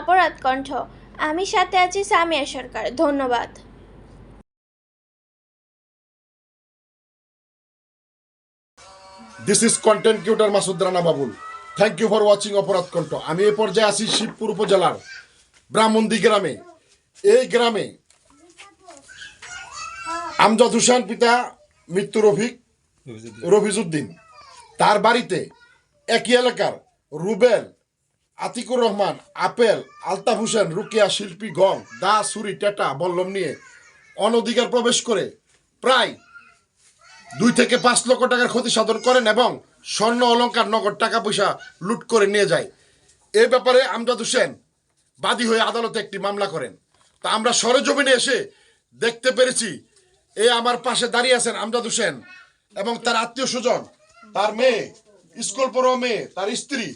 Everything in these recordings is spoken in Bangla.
অপরাধ কণ্ঠ। আমি সাথে আছি সামিয়া সরকার। ধন্যবাদ। This is content creator Masud Rana Babul. Thank you for watching অপরাধ কণ্ঠ। আমি এই পর্যায়ে আছি শিবপুর উপজেলার ব্রাহ্মণদি গ্রামে। এই গ্রামে আমজাদ হুসেন পিতা মৃত্যু রফিক রফিজুদ্দিন তার বাড়িতে একই এলাকার রুবেল আতিকুর রহমান, আপেল, আলতাফ হোসেন, রুকিয়া শিল্পী গং, দা, সুরি, টেটা, বল্লম নিয়ে অনধিকার প্রবেশ করে প্রায় দুই থেকে পাঁচ লক্ষ টাকার ক্ষতি সাধন করেন এবং স্বর্ণ অলংকার নগদ টাকা পয়সা লুট করে নিয়ে যায়। এ ব্যাপারে আমজাদ হোসেন বাদী হয়ে আদালতে একটি মামলা করেন। তা আমরা সরেজমিনে এসে দেখতে পেরেছি, এ আমার পাশে দাঁড়িয়ে আছেন আমজাদ হোসেন এবং তার আত্মীয় স্বজন তার মেয়ে, স্কুল পড়ো মেয়ে, তার স্ত্রী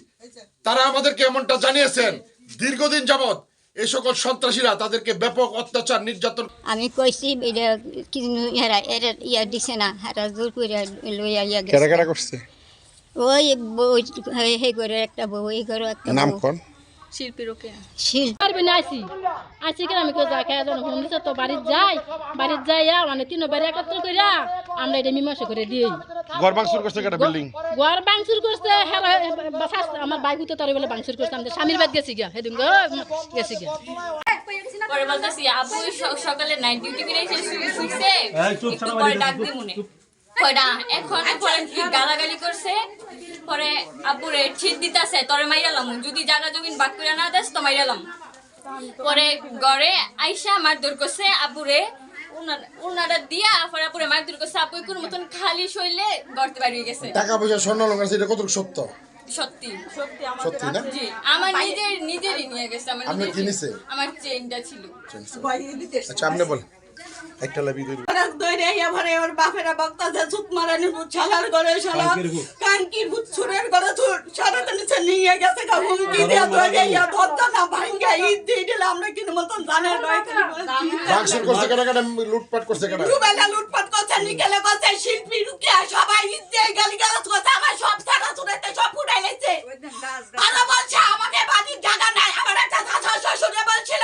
তারা আমাদেরকে এমনটা জানিয়েছেন। দীর্ঘদিন যাবৎ এই সকল সন্ত্রাসীরা তাদেরকে ব্যাপক অত্যাচার নির্যাতন আমি কইছি এরা এরা ইয়া দিছে না এরা জোর করে লইয়া ইয়া গেছে। গেছে কেডা করছে? ওই বউ হে করে একটা বউ এই করে একটা নাম বউ। কোন শিল। পারবি না আসি আসি কেন? আমি কেউ যা খেয়ে যখন ফোন দিছে তো বাড়ির যাই। বাড়ির যাইয়া মানে তিন বাড়ি একত্র কইরা আমরা এটা মীমাংসা করে দিই। ঘর ভাঙচুর করছে কেডা বিল্ডিং গোয়ার বাংসুর করছে বাসাস আমার বাইক হতে তার বলে বাংসুর করছে। আমাদের স্বামীর বাদ গেছি গিয়া। সেদিন গো গেছি গিয়া। পরে বলতেছি আপু সকালে নাইট ডিউটি করে এসে শুয়ে- শুইছে একটু পরে ডাক দি মনে। কয়টা এখন পরে গালাগালি করছে পরে আপুরে ছিট দিতাছে তোরে মাইরালাম যদি জায়গা জমিন বাক করে না দেস তো মাইরালাম পরে গড়ে আইসা মারধর করছে আপুরে উনারা দিয়া পরে আপুরে মারধর করছে আপু কোন মতন খালি শৈলে গড়তে গেছে। টাকা পয়সা স্বর্ণ কতটুকু সত্য? সত্যি। সত্যি না? আমার নিজের নিজেরই নিয়ে গেছে আমার চেইনটা ছিল। আচ্ছা আপনি বলেন। একটা লাভি দুই দৈরে এবারে ওর বাপেরা বক্তাছে চুপ মারানি ভূত শালার ঘরে শালা। কানকির ভূত। সুরের ঘরে চুর। নিচে নিয়ে গেছে কা হুমকি দিয়ে দৈরে ইয়া ধরতো না ভাঙ্গা ঈদ দিয়ে দিলে আমরা কিন্তু মতন জানের রয়ে ভাঙচুর করছে কেটা কেটা লুটপাট করছে কেটা দুবেলা লুটপাট করছে নিকেলে করছে শিল্পী সবাই ঈদ দিয়ে গালি গালাজ করছে আমার সব সারা সুরেতে সব আরও বলছে আমাকে বাড়ির জায়গা নাই আমার একটা শাশুড় শ্বশুরে বলছিল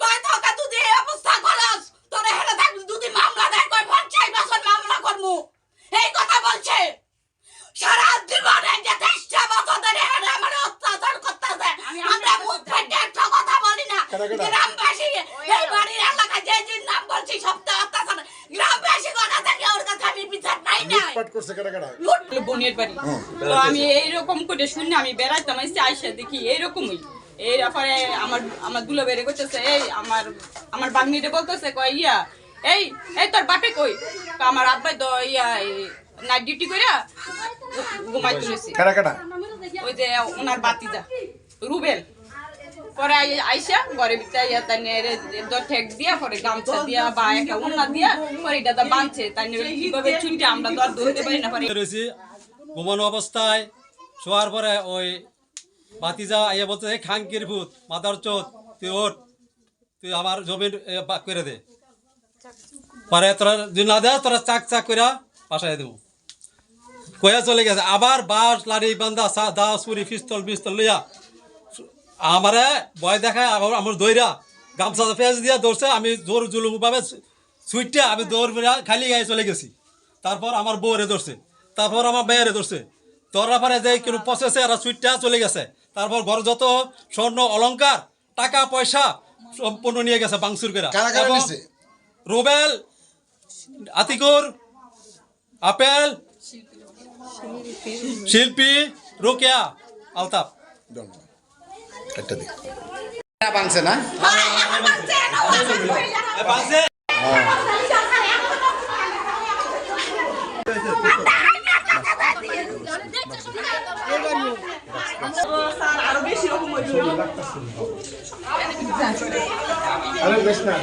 কয় তোকে তুই এই অবস্থা করস তোরে হেরে থাকবি যদি মামলা দেয় কয় পঞ্চাশ বছর মামলা করমু এই কথা বলছে সারা জীবনে যে তেইশটা ধরে আমার অত্যাচার করতেছে। আমরা মুখ ফেটে একটা কথা বলি না। কেডা কেডা? গ্রামবাসী এই বাড়ির এলাকায় যে যে নাম বলছি সপ্তাহ অত্যাচার। গ্রামবাসী কথা থেকে ওর কাছে আমি বিচার নাই। বোনের বাড়ি। তো আমি এইরকম করে শুনে আমি বেড়াইতাম এসে আইসা দেখি এইরকমই। এর পরে আমার আমার দুলো বেড়ে করতেছে এই আমার আমার বাগনিরে বলতেছে কয় ইয়া এই এই তোর বাপে কই? তো আমার আব্বাই তো ইয়া নাইট ডিউটি কইরা ঘুমাই তুলেছি। ওই যে ওনার বাতিজা রুবেল। পরে আইসা ঘরে ভিতরে ইয়া তাই ঠেক দিয়া পরে গামছা দিয়া বা একটা উন্না দিয়া পরে এটা তো বাঁধছে। তাই কীভাবে ছুটে আমরা তো আর ধরতে পারি না? পরে ঘুমানো অবস্থায় শোয়ার পরে ওই বাতিজা ইয়ে বলতে খাঙ্কির ভূত মাদার চোদ তুই ওঠ তুই আমার বাক করে দে। পরে তোরা যদি না দেয় তোরা চাক চাক করে পাশায় দেবো। কয়া চলে গেছে আবার বাস লাড়ি বান্ধা সা দা সুরি পিস্তল পিস্তল লইয়া আমারে ভয় দেখায় আবার আমার দইরা গামছা পেঁয়াজ দিয়া দৌড়ছে আমি জোর জুলুম ভাবে সুইটটা আমি দৌড় খালি গায়ে চলে গেছি। তারপর আমার বউরে ধরছে তারপর আমার মেয়েরে ধরছে। ধরার পরে যে কোনো প্রসেসে আর সুইটটা চলে গেছে। তারপর ঘর যত স্বর্ণ অলংকার টাকা পয়সা সম্পূর্ণ নিয়ে গেছে বাংসুর কারা রুবেল আতিকুর আপেল শিল্পী রোকেয়া আলতাফ ধন্যবাদ একটা দিক ভাঙছে না আরও বেশি রকম আরে বেশ না